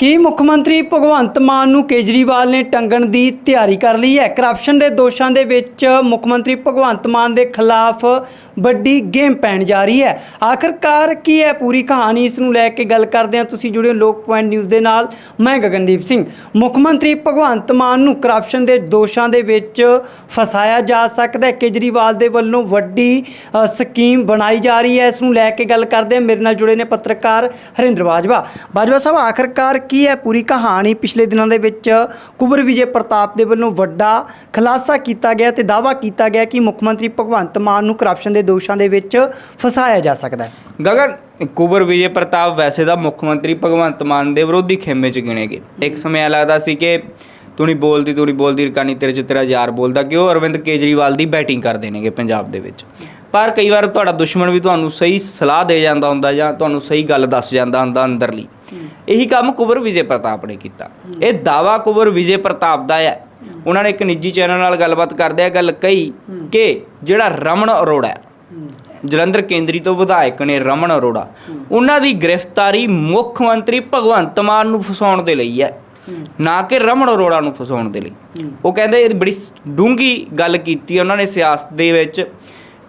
ਕੀ ਮੁੱਖ ਮੰਤਰੀ ਭਗਵੰਤ ਮਾਨ ਨੂੰ ਕੇਜਰੀਵਾਲ ਨੇ ਟੰਗਣ ਦੀ ਤਿਆਰੀ ਕਰ ਲਈ ਹੈ? ਕਰਪਸ਼ਨ ਦੇ ਦੋਸ਼ਾਂ ਦੇ ਵਿੱਚ ਮੁੱਖ ਮੰਤਰੀ ਭਗਵੰਤ ਮਾਨ ਦੇ ਖਿਲਾਫ ਵੱਡੀ ਗੇਮ ਪੈਣ ਜਾ ਰਹੀ ਹੈ। ਆਖਰਕਾਰ ਕੀ ਹੈ ਪੂਰੀ ਕਹਾਣੀ? ਇਸ ਨੂੰ ਲੈ ਕੇ ਗੱਲ ਕਰਦੇ ਹਾਂ। ਤੁਸੀਂ ਜੁੜੇ ਹੋ ਲੋਕ ਪੁਆਇੰਟ ਨਿਊਜ਼ ਦੇ ਨਾਲ। ਮੈਂ ਗਗਨਦੀਪ ਸਿੰਘ। ਮੁੱਖ ਮੰਤਰੀ ਭਗਵੰਤ ਮਾਨ ਨੂੰ ਕਰਪਸ਼ਨ ਦੇ ਦੋਸ਼ਾਂ ਦੇ ਵਿੱਚ ਫਸਾਇਆ ਜਾ ਸਕਦਾ ਹੈ। ਕੇਜਰੀਵਾਲ ਦੇ ਵੱਲੋਂ ਵੱਡੀ ਸਕੀਮ ਬਣਾਈ ਜਾ ਰਹੀ ਹੈ। ਇਸ ਨੂੰ ਲੈ ਕੇ ਗੱਲ ਕਰਦੇ ਹਾਂ। ਮੇਰੇ ਨਾਲ ਜੁੜੇ ਨੇ ਪੱਤਰਕਾਰ ਹਰਿੰਦਰ ਬਾਜਵਾ। ਬਾਜਵਾ ਸਾਹਿਬ, ਆਖਰਕਾਰ ਕੀ ਹੈ ਪੂਰੀ ਕਹਾਣੀ? ਪਿਛਲੇ ਦਿਨਾਂ ਦੇ ਵਿੱਚ ਕੁਬਰ ਵਿਜੇ ਪ੍ਰਤਾਪ ਦੇ ਵੱਲੋਂ ਵੱਡਾ ਖੁਲਾਸਾ ਕੀਤਾ ਗਿਆ ਤੇ ਦਾਅਵਾ ਕੀਤਾ ਗਿਆ ਕਿ ਮੁੱਖ ਮੰਤਰੀ ਭਗਵੰਤ ਮਾਨ ਨੂੰ ਕਰਪਸ਼ਨ ਦੇ ਦੋਸ਼ਾਂ ਦੇ ਵਿੱਚ ਫਸਾਇਆ ਜਾ ਸਕਦਾ ਹੈ। ਗਗਨ, ਕੁਬਰ ਵਿਜੇ ਪ੍ਰਤਾਪ ਵੈਸੇ ਦਾ ਮੁੱਖ ਮੰਤਰੀ ਭਗਵੰਤ ਮਾਨ ਦੇ ਵਿਰੋਧੀ ਖੇਮੇ ਚ ਗਿਣੇ ਗਏ। ਇੱਕ ਸਮੇਂ ਐਂ ਲੱਗਦਾ ਸੀ ਕਿ ਤੂੰ ਨਹੀਂ ਬੋਲਦੀ, ਤੂੰ ਨਹੀਂ ਬੋਲਦੀ, ਰਕਾਨੀ ਤੇਰੇ ਚ ਤੇਰਾ ਯਾਰ ਬੋਲਦਾ ਕਿ ਉਹ ਅਰਵਿੰਦ ਕੇਜਰੀਵਾਲ ਦੀ ਬੈਟਿੰਗ ਕਰਦੇ ਨੇਗੇ ਪੰਜਾਬ ਦੇ ਵਿੱਚ। ਪਰ ਕਈ ਵਾਰ ਤੁਹਾਡਾ ਦੁਸ਼ਮਣ ਵੀ ਤੁਹਾਨੂੰ ਸਹੀ ਸਲਾਹ ਦੇ ਜਾਂਦਾ ਹੁੰਦਾ ਜਾਂ ਤੁਹਾਨੂੰ ਸਹੀ ਗੱਲ ਦੱਸ ਜਾਂਦਾ ਹੁੰਦਾ ਅੰਦਰਲੀ। ਇਹੀ ਕੰਮ ਕੁਬਰ ਵਿਜੇ ਪ੍ਰਤਾਪ ਨੇ ਕੀਤਾ। ਇਹ ਦਾਵਾ ਕੁਬਰ ਵਿਜੇ ਪ੍ਰਤਾਪ ਦਾ ਹੈ। ਉਹਨਾਂ ਨੇ ਇੱਕ ਨਿੱਜੀ ਚੈਨਲ ਨਾਲ ਗੱਲਬਾਤ ਕਰਦਿਆਂ ਗੱਲ ਕਹੀ ਕਿ ਜਿਹੜਾ ਰਮਨ ਅਰੋੜਾ ਹੈ, ਜਲੰਧਰ ਕੇਂਦਰੀ ਤੋਂ ਵਿਧਾਇਕ ਨੇ ਰਮਨ ਅਰੋੜਾ, ਉਹਨਾਂ ਦੀ ਗ੍ਰਿਫਤਾਰੀ ਮੁੱਖ ਮੰਤਰੀ ਭਗਵੰਤ ਮਾਨ ਨੂੰ ਫਸਾਉਣ ਦੇ ਲਈ ਹੈ। ਨਾ ਕਿ ਰਮਨ ਅਰੋੜਾ ਨੂੰ ਫਸਾਉਣ ਦੇ ਲਈ। ਉਹ ਕਹਿੰਦੇ ਇਹ ਬੜੀ ਡੂੰਗੀ ਗੱਲ ਕੀਤੀ ਉਹਨਾਂ ਨੇ ਸਿਆਸਤ ਦੇ ਵਿੱਚ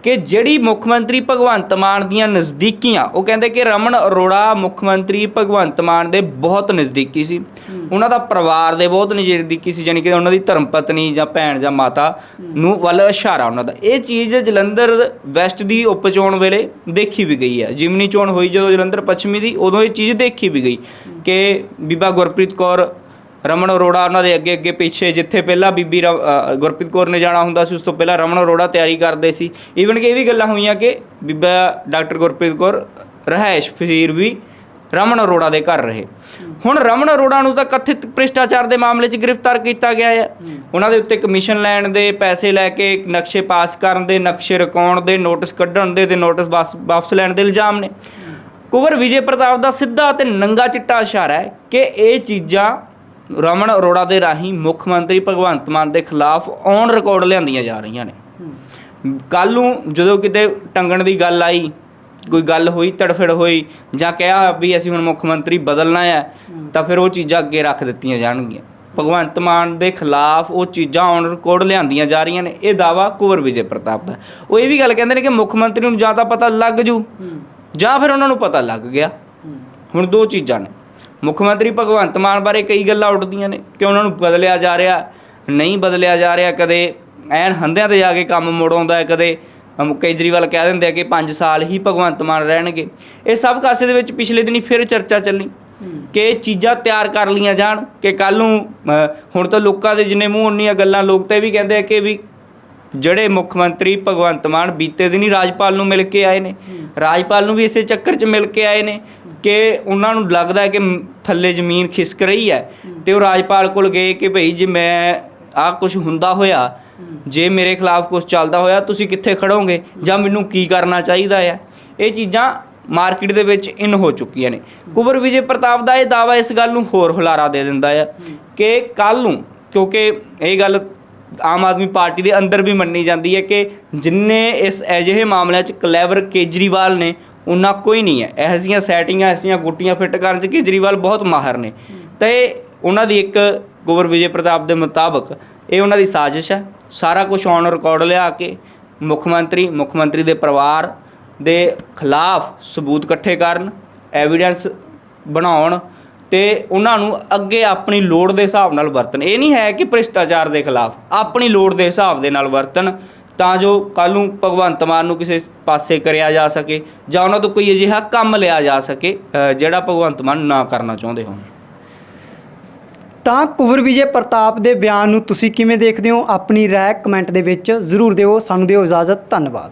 ਕਿ ਜਿਹੜੀ ਮੁੱਖ ਮੰਤਰੀ ਭਗਵੰਤ ਮਾਨ ਦੀਆਂ ਨਜ਼ਦੀਕੀਆਂ ਉਹ ਕਹਿੰਦੇ ਕਿ ਰਮਨ ਅਰੋੜਾ ਮੁੱਖ ਮੰਤਰੀ ਭਗਵੰਤ ਮਾਨ ਦੇ ਬਹੁਤ ਨਜ਼ਦੀਕੀ ਸੀ। ਉਹਨਾਂ ਦਾ ਪਰਿਵਾਰ ਦੇ ਬਹੁਤ ਨਜ਼ਦੀਕੀ ਸੀ ਯਾਨੀ ਕਿ ਉਹਨਾਂ ਦੀ ਧਰਮ ਪਤਨੀ ਜਾਂ ਭੈਣ ਜਾਂ ਮਾਤਾ ਨੂੰ ਵੱਲ ਇਸ਼ਾਰਾ ਉਹਨਾਂ ਦਾ। ਇਹ ਚੀਜ਼ ਜਲੰਧਰ ਵੈਸਟ ਦੀ ਉਪ ਚੋਣ ਵੇਲੇ ਦੇਖੀ ਵੀ ਗਈ ਹੈ। ਜਿਮਨੀ ਚੋਣ ਹੋਈ ਜਦੋਂ ਜਲੰਧਰ ਪੱਛਮੀ ਦੀ ਉਦੋਂ ਇਹ ਚੀਜ਼ ਦੇਖੀ ਵੀ ਗਈ ਕਿ ਬੀਬਾ ਗੁਰਪ੍ਰੀਤ ਕੌਰ ਰਮਨ ਅਰੋੜਾ ਉਹਨਾਂ ਦੇ ਅੱਗੇ ਅੱਗੇ ਪਿੱਛੇ ਜਿੱਥੇ ਪਹਿਲਾਂ ਬੀਬੀ ਗੁਰਪ੍ਰੀਤ ਕੌਰ ਨੇ ਜਾਣਾ ਹੁੰਦਾ ਸੀ ਉਸ ਤੋਂ ਪਹਿਲਾਂ ਰਮਨ ਅਰੋੜਾ ਤਿਆਰੀ ਕਰਦੇ ਸੀ। ਈਵਨ ਕਿ ਇਹ ਵੀ ਗੱਲਾਂ ਹੋਈਆਂ ਕਿ ਬੀਬਾ ਡਾਕਟਰ ਗੁਰਪ੍ਰੀਤ ਕੌਰ ਰਹਿائش ਫਜ਼ੀਰ ਵੀ ਰਮਨ ਅਰੋੜਾ ਦੇ ਘਰ ਰਹੇ। ਹੁਣ ਰਮਨ ਅਰੋੜਾ ਨੂੰ ਤਾਂ ਕਥਿਤ ਭ੍ਰਿਸ਼ਟਾਚਾਰ ਦੇ ਮਾਮਲੇ 'ਚ ਗ੍ਰਿਫਤਾਰ ਕੀਤਾ ਗਿਆ ਹੈ। ਉਹਨਾਂ ਦੇ ਉੱਤੇ ਕਮਿਸ਼ਨ ਲੈਣ ਦੇ ਪੈਸੇ ਲੈ ਕੇ ਨਕਸ਼ੇ ਪਾਸ ਕਰਨ ਦੇ ਨਕਸ਼ੇ ਰਕਾਉਣ ਦੇ ਨੋਟਿਸ ਕੱਢਣ ਦੇ ਤੇ ਨੋਟਿਸ ਵਾਪਸ ਲੈਣ ਦੇ ਇਲਜ਼ਾਮ ਨੇ। ਕੁਵਰ ਵਿਜੇ ਪ੍ਰਤਾਪ ਦਾ ਸਿੱਧਾ ਤੇ ਨੰਗਾ ਚਿੱਟਾ ਇਸ਼ਾਰਾ ਹੈ ਕਿ ਇਹ ਚੀਜ਼ਾਂ ਰਮਨ ਅਰੋੜਾ ਦੇ ਰਾਹੀਂ ਮੁੱਖ ਮੰਤਰੀ ਭਗਵੰਤ ਮਾਨ ਦੇ ਖਿਲਾਫ ਔਨ ਰਿਕਾਰਡ ਲਿਆਂਦੀਆਂ ਜਾ ਰਹੀਆਂ ਨੇ। ਕੱਲ ਨੂੰ ਜਦੋਂ ਕਿਤੇ ਟੰਗਣ ਦੀ ਗੱਲ ਆਈ ਕੋਈ ਗੱਲ ਹੋਈ ਤੜਫੜ ਹੋਈ ਜਾਂ ਕਿਹਾ ਵੀ ਅਸੀਂ ਹੁਣ ਮੁੱਖ ਮੰਤਰੀ ਬਦਲਣਾ ਹੈ ਤਾਂ ਫਿਰ ਉਹ ਚੀਜ਼ਾਂ ਅੱਗੇ ਰੱਖ ਦਿੱਤੀਆਂ ਜਾਣਗੀਆਂ। ਭਗਵੰਤ ਮਾਨ ਦੇ ਖਿਲਾਫ ਉਹ ਚੀਜ਼ਾਂ ਔਨ ਰਿਕਾਰਡ ਲਿਆਂਦੀਆਂ ਜਾ ਰਹੀਆਂ ਨੇ। ਇਹ ਦਾਵਾ ਕੁਵਰ ਵਿਜੇ ਪ੍ਰਤਾਪ ਦਾ। ਉਹ ਇਹ ਵੀ ਗੱਲ ਕਹਿੰਦੇ ਨੇ ਕਿ ਮੁੱਖ ਮੰਤਰੀ ਨੂੰ ਜਾਂ ਤਾਂ ਪਤਾ ਲੱਗ ਜੂ ਜਾਂ ਫਿਰ ਉਹਨਾਂ ਨੂੰ ਪਤਾ ਲੱਗ ਗਿਆ। ਹੁਣ ਦੋ ਚੀਜ਼ਾਂ ਨੇ। ਮੁੱਖ ਮੰਤਰੀ ਭਗਵੰਤ ਮਾਨ ਬਾਰੇ ਕਈ ਗੱਲਾਂ ਉੱਠਦੀਆਂ ਨੇ ਕਿ ਉਹਨਾਂ ਨੂੰ ਬਦਲਿਆ ਜਾ ਰਿਹਾ, ਨਹੀਂ ਬਦਲਿਆ ਜਾ ਰਿਹਾ, ਕਦੇ ਐਨ ਹੰਦਿਆਂ ਤੇ ਜਾ ਕੇ ਕੰਮ ਮੋੜ ਆਉਂਦਾ ਹੈ, ਕਦੇ ਕੇਜਰੀਵਾਲ ਕਹਿ ਦਿੰਦੇ ਆ ਕਿ 5 ਸਾਲ ਹੀ ਭਗਵੰਤ ਮਾਨ ਰਹਿਣਗੇ। ਇਹ ਸਭ ਕਾਸੇ ਦੇ ਵਿੱਚ ਪਿਛਲੇ ਦਿਨੀ ਫਿਰ ਚਰਚਾ ਚੱਲੀ ਕਿ ਚੀਜ਼ਾਂ ਤਿਆਰ ਕਰ ਲੀਆਂ ਜਾਣ ਕਿ ਕੱਲ ਨੂੰ ਹੁਣ ਤਾਂ ਲੋਕਾਂ ਦੇ ਜਿੰਨੇ ਮੂੰਹ ਉਨੀਆਂ ਗੱਲਾਂ ਲੋਕ ਤਾਂ ਇਹ ਵੀ ਕਹਿੰਦੇ ਆ ਕਿ ਵੀ ਜਿਹੜੇ ਮੁੱਖ ਮੰਤਰੀ ਭਗਵੰਤ ਮਾਨ ਬੀਤੇ ਦਿਨੀ ਰਾਜਪਾਲ ਨੂੰ ਮਿਲ ਕੇ ਆਏ ਨੇ, ਰਾਜਪਾਲ ਨੂੰ ਵੀ ਇਸੇ ਚੱਕਰ 'ਚ ਮਿਲ ਕੇ ਆਏ ਨੇ ਕਿ ਉਹਨਾਂ ਨੂੰ ਲੱਗਦਾ ਹੈ ਕਿ ਥੱਲੇ ਜ਼ਮੀਨ ਖਿਸਕ ਰਹੀ ਹੈ ਤੇ ਉਹ ਰਾਜਪਾਲ ਕੋਲ ਗਏ ਕਿ ਭਈ ਜੇ ਮੈਂ ਆਹ ਕੁਝ ਹੁੰਦਾ ਹੋਇਆ, ਜੇ ਮੇਰੇ ਖਿਲਾਫ ਕੁਝ ਚੱਲਦਾ ਹੋਇਆ ਤੁਸੀਂ ਕਿੱਥੇ ਖੜੋਗੇ ਜਾਂ ਮੈਨੂੰ ਕੀ ਕਰਨਾ ਚਾਹੀਦਾ ਹੈ? ਇਹ ਚੀਜ਼ਾਂ ਮਾਰਕੀਟ ਦੇ ਵਿੱਚ ਇਨ ਹੋ ਚੁੱਕੀਆਂ ਨੇ। ਕੁਬਰ ਵਿਜੇ ਪ੍ਰਤਾਪ ਦਾ ਇਹ ਦਾਵਾ ਇਸ ਗੱਲ ਨੂੰ ਹੋਰ ਹੁਲਾਰਾ ਦੇ ਦਿੰਦਾ ਹੈ ਕਿ ਕੱਲ ਨੂੰ, ਕਿਉਂਕਿ ਇਹ ਗੱਲ ਆਮ ਆਦਮੀ ਪਾਰਟੀ ਦੇ ਅੰਦਰ ਵੀ ਮੰਨੀ ਜਾਂਦੀ ਹੈ ਕਿ ਜਿੰਨੇ ਇਸ ਅਜਿਹੇ ਮਾਮਲਿਆਂ 'ਚ ਕਲੈਵਰ ਕੇਜਰੀਵਾਲ ਨੇ ਉਹਨਾਂ ਕੋਈ ਨਹੀਂ ਹੈ। ਇਹੋ ਜਿਹੀਆਂ ਸੈਟਿੰਗਾਂ ਐਸੀਆਂ ਗੁੱਟੀਆਂ ਫਿੱਟ ਕਰਨ 'ਚ ਕੇਜਰੀਵਾਲ ਬਹੁਤ ਮਾਹਰ ਨੇ। ਤੇ ਉਹਨਾਂ ਦੀ ਇੱਕ ਗੁਵਰ ਵਿਜੇ ਪ੍ਰਤਾਪ ਦੇ ਮੁਤਾਬਕ ਇਹ ਉਹਨਾਂ ਦੀ ਸਾਜ਼ਿਸ਼ ਹੈ। ਸਾਰਾ ਕੁਝ ਔਨ ਰਿਕਾਰਡ ਲਿਆ ਕੇ ਮੁੱਖ ਮੰਤਰੀ ਮੁੱਖ ਮੰਤਰੀ ਦੇ ਪਰਿਵਾਰ ਦੇ ਖਿਲਾਫ ਸਬੂਤ ਇਕੱਠੇ ਕਰਨ ਐਵੀਡੈਂਸ ਬਣਾਉਣ ਤੇ ਉਹਨਾਂ ਨੂੰ ਅੱਗੇ ਆਪਣੀ ਲੋੜ ਦੇ ਹਿਸਾਬ ਨਾਲ ਵਰਤਣ। ਇਹ ਨਹੀਂ ਹੈ ਕਿ ਭ੍ਰਿਸ਼ਟਾਚਾਰ ਦੇ ਖਿਲਾਫ, ਆਪਣੀ ਲੋੜ ਦੇ ਹਿਸਾਬ ਦੇ ਨਾਲ ਵਰਤਣ। ਤਾਂ ਜੋ ਕੱਲ ਨੂੰ ਭਗਵੰਤ ਮਾਨ ਨੂੰ ਕਿਸੇ ਪਾਸੇ ਕਰਿਆ ਜਾ ਸਕੇ ਜਾਂ ਉਹਨਾਂ ਤੋਂ ਕੋਈ ਅਜਿਹਾ ਕੰਮ ਲਿਆ ਜਾ ਸਕੇ ਜਿਹੜਾ ਭਗਵੰਤ ਮਾਨ ਨਾ ਕਰਨਾ ਚਾਹੁੰਦੇ ਹੋਣ। ਤਾਂ ਕੁਵਰ ਵਿਜੇ ਪ੍ਰਤਾਪ ਦੇ ਬਿਆਨ ਨੂੰ ਤੁਸੀਂ ਕਿਵੇਂ ਦੇਖਦੇ ਹੋ? ਆਪਣੀ ਰਾਏ ਕਮੈਂਟ ਦੇ ਵਿੱਚ ਜ਼ਰੂਰ ਦਿਓ। ਸਾਨੂੰ ਦਿਓ ਇਜਾਜ਼ਤ। ਧੰਨਵਾਦ।